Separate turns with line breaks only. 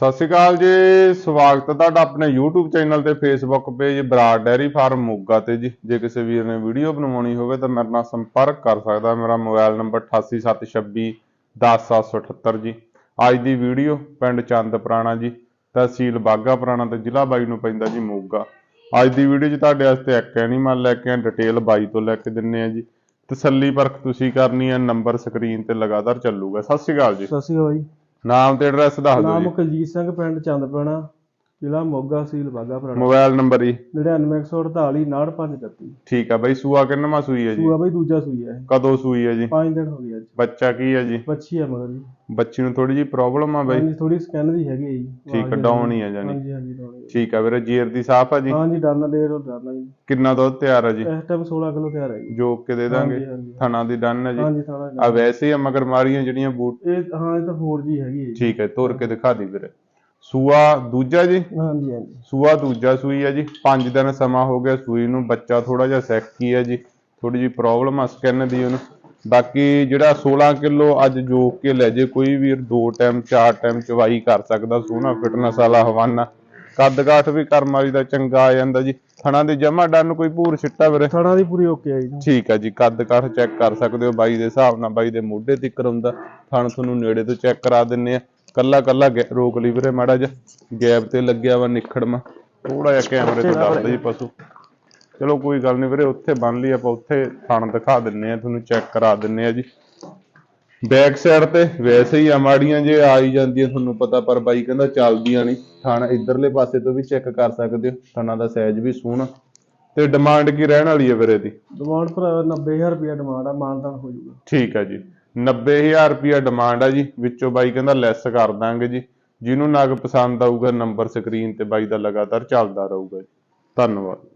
ਸਤਿ ਸ਼੍ਰੀ ਅਕਾਲ ਜੀ, ਸਵਾਗਤ ਹੈ ਤੁਹਾਡਾ ਆਪਣੇ YouTube ਚੈਨਲ ਤੇ Facebook page Brar dairy farm Moga ਤੇ ਜੀ। ਜੇ ਕਿਸੇ ਵੀਰ ਨੇ ਵੀਡੀਓ ਬਣਵਾਉਣੀ ਹੋਵੇ ਤਾਂ ਮੇਰੇ ਨਾਲ ਸੰਪਰਕ ਕਰ ਸਕਦਾ ਮੇਰਾ ਮੋਬਾਈਲ ਨੰਬਰ 8876 10778 ਜੀ। ਅੱਜ ਦੀ ਵੀਡੀਓ ਪਿੰਡ ਚੰਦ ਪੁਰਾਣਾ ਜੀ, ਤਹਿਸੀਲ ਬਾਗਾ ਪੁਰਾਣਾ ਤੇ ਜ਼ਿਲ੍ਹਾ ਬਾਈ ਨੂੰ ਪੈਂਦਾ ਜੀ ਮੋਗਾ। ਅੱਜ ਦੀ ਵੀਡੀਓ 'ਚ ਤੁਹਾਡੇ ਵਾਸਤੇ ਇੱਕ ਐਨੀਮਲ ਲੈ ਕੇ ਆ ਡਿਟੇਲ ਬਾਈ ਤੋਂ ਲੈ ਕੇ ਦਿੰਨੇ ਆ ਜੀ। ਤਸੱਲੀ ਪਰਖ ਤੁਸੀਂ ਕਰਨੀ ਹੈ ਨੰਬਰ ਸਕਰੀਨ ਤੇ ਲਗਾਤਾਰ ਚੱਲੂਗਾ। ਸਤਿ ਸ਼੍ਰੀ ਅਕਾਲ ਜੀ।
ਸਤਿ ਸ਼੍ਰੀ ਅਕਾਲ ਜੀ
ਨਾਮ ਤੇ ਐਡਰੈਸ ਦੱਸ ਦਿਓ
ਨਾਮ
ਜੀ
ਕੁਲਜੀਤ ਸਿੰਘ ਪਿੰਡ ਚੰਦਪਾਣਾ। ਜ਼ਿਲ੍ਹਾ ਮੋਗਾ ਤਹਿਸੀਲ ਬਾਗਾ ਪੁਰਾਣਾ
ਮੋਬਾਈਲ ਨੰਬਰ ਜੀ।
99148 99531
ਠੀਕ ਆ ਬਈ ਸੂਆ ਕਿੰਨਵਾਂ ਸੂਈ ਹੈ ਜੀ?
ਸੂਆ ਬਈ ਦੂਜਾ ਸੂਈ ਹੈ
ਕਦੋਂ ਸੂਈ ਹੈ ਜੀ?
5 ਦਿਨ ਹੋ ਗਏ ਅੱਜ।
ਬੱਚਾ ਕੀ ਹੈ ਜੀ?
ਬੱਚੀ ਹੈ ਮਗਰ ਜੀ।
ਬੱਚੀ ਨੂੰ ਥੋੜੀ ਜੀ ਪ੍ਰੋਬਲਮ ਆ ਬਈ।
ਹਾਂਜੀ ਥੋੜੀ ਸਕੈਨ ਦੀ ਹੈਗੀ ਹੈ ਜੀ।
ਠੀਕ ਆ ਡਾਊਨ ਹੀ ਆ ਜਾਨੀ
ਹਾਂਜੀ ਹਾਂਜੀ ਡਾਊਨ ਹੀ
ਠੀਕ ਆ ਵੀਰੇ ਜੀਰ ਦੀ ਸਾਫ਼ ਆ ਜੀ?
ਹੈ। ਹਾਂਜੀ ਡਰਨਾ ਦੇ ਰੋ ਡਰਨਾ ਜੀ।
ਕਿੰਨਾ ਦੁੱਧ ਤਿਆਰ ਆ ਜੀ?
ਇਸ ਟਾਈਮ 16 ਕਿਲੋ ਤਿਆਰ ਹੈ ਜੀ।
ਜੋਕ ਕੇ ਦੇ ਦਾਂਗੇ। ਥਣਾ ਦੀ ਡਨ ਹੈ ਜੀ।
ਹਾਂਜੀ
ਆ ਵੈਸੇ ਹੀ ਮਗਰ ਮਾਰੀਆਂ ਜਿਹੜੀਆਂ ਬੂਟ।
ਇਹ ਹਾਂ ਇਹ ਤਾਂ 4G ਹੈਗੀ ਹੈ
ਠੀਕ ਹੈ ਤੁਰ ਕੇ ਦਿਖਾ ਦੀ ਵੀਰੇ। ਸੂਆ ਦੂਜਾ ਜੀ?
ਹਾਂਜੀ ਹਾਂਜੀ।
ਸੂਆ ਦੂਜਾ ਸੂਈ ਹੈ ਜੀ। 5 ਦਿਨ ਸਮਾਂ ਹੋ ਗਿਆ ਸੂਈ ਨੂੰ ਬੱਚਾ ਥੋੜਾ ਜਿਹਾ ਸੈਕੀ ਹੈ ਜੀ। ਥੋੜੀ ਜੀ ਪ੍ਰੋਬਲਮ ਆ ਸਕਿਨ ਦੀ ਉਹਨੂੰ। ਬਾਕੀ ਜਿਹੜਾ 16 ਕਿਲੋ ਅੱਜ ਜੋਕ ਕੇ ਲੈ ਜੇ ਕੋਈ ਵੀਰ ਦੋ ਟਾਈਮ ਚਾਰ ਟਾਈਮ ਚਵਾਈ ਕਰ ਸਕਦਾ ਸੋਹਣਾ ਫਿਟਨੈਸ ਵਾਲਾ ਹਵਾਨਾ। ਕੱਦ ਕਾਠ ਵੀ ਕਰਮ ਵਾਲੀ ਦਾ ਚੰਗਾ ਆ ਜਾਂਦਾ ਜੀ। ਥਣਾ ਦੇ ਜਮਾ ਡਨ ਕੋਈ ਭੂਰ ਛਿੱਟਾ ਵੀਰੇ?
ਥਣਾ ਦੀ ਪੂਰੀ ਓਕੇ ਹੈ ਜੀ।
ਠੀਕ ਹੈ ਜੀ ਕੱਦ ਕਾਠ ਚੈੱਕ ਕਰ ਸਕਦੇ ਹੋ। ਬਾਈ ਦੇ ਹਿਸਾਬ ਨਾਲ ਬਾਈ ਦੇ ਮੋਢੇ ਤੇ ਹੁੰਦਾ। ਥਣ ਤੁਹਾਨੂੰ ਨੇੜੇ ਤੋਂ ਚੈੱਕ ਕਰਾ ਦਿੰਨੇ ਆ। ਕੱਲਾ ਕੱਲਾ ਰੋਕ ਲਈ ਵੀਰੇ ਮਾੜਾ ਜਿਹਾ। ਗੈਪ ਤੇ ਲੱਗਿਆ ਵਾ ਨਿਖੜਮਾ। ਥੋੜਾ ਜਿਹਾ ਕੈਮਰੇ ਤੋਂ ਦੱਸਦਾ ਜੀ ਪਸ਼ੂ। ਚਲੋ ਕੋਈ ਗੱਲ ਨਹੀਂ ਵੀਰੇ ਉੱਥੇ ਬੰਨ ਲਈ ਆਪਾਂ ਉੱਥੇ ਥਣ ਦਿਖਾ ਦਿੰਨੇ ਆ ਤੁਹਾਨੂੰ ਚੈੱਕ ਕਰਾ ਦਿੰਨੇ ਆ ਜੀ। ਬੈਕ ਸਾਈਡ ਤੇ ਵੈਸੇ ਹੀ ਆ ਮਾੜੀਆਂ ਜੇ ਆ ਹੀ ਜਾਂਦੀਆਂ ਤੁਹਾਨੂੰ ਪਤਾ ਪਰ ਬਾਈ ਕਹਿੰਦਾ ਚੱਲਦੀਆਂ ਨਹੀਂ ਥਣ ਇਧਰਲੇ ਪਾਸੇ ਤੋਂ ਵੀ ਚੈੱਕ ਕਰ ਸਕਦੇ ਹੋ ਥਣਾ ਦਾ ਸਾਈਜ਼ ਵੀ ਸੋਹਣਾ। ਤੇ ਡਿਮਾਂਡ ਕੀ ਰਹਿਣ ਵਾਲੀ ਹੈ ਵੀਰੇ ਦੀ?
ਡਿਮਾਂਡ ਪਰ 90000 ਰੁਪਏ ਡਿਮਾਂਡ ਆ ਮਾਨਤਾਨ ਹੋ ਜਾਊਗਾ।
ਠੀਕ ਹੈ ਜੀ। 90000 ਰੁਪਿਆ ਡਿਮਾਂਡ ਆ ਜੀ, ਵਿੱਚੋਂ ਬਾਈ ਕਹਿੰਦਾ ਲੈਸ ਕਰ ਦਾਂਗੇ ਜੀ। ਜਿਹਨੂੰ ਨਗ ਪਸੰਦ ਆਊਗਾ ਨੰਬਰ ਸਕਰੀਨ ਤੇ ਬਾਈ ਦਾ ਲਗਾਤਾਰ ਚੱਲਦਾ ਰਹੂਗਾ ਜੀ। ਧੰਨਵਾਦ।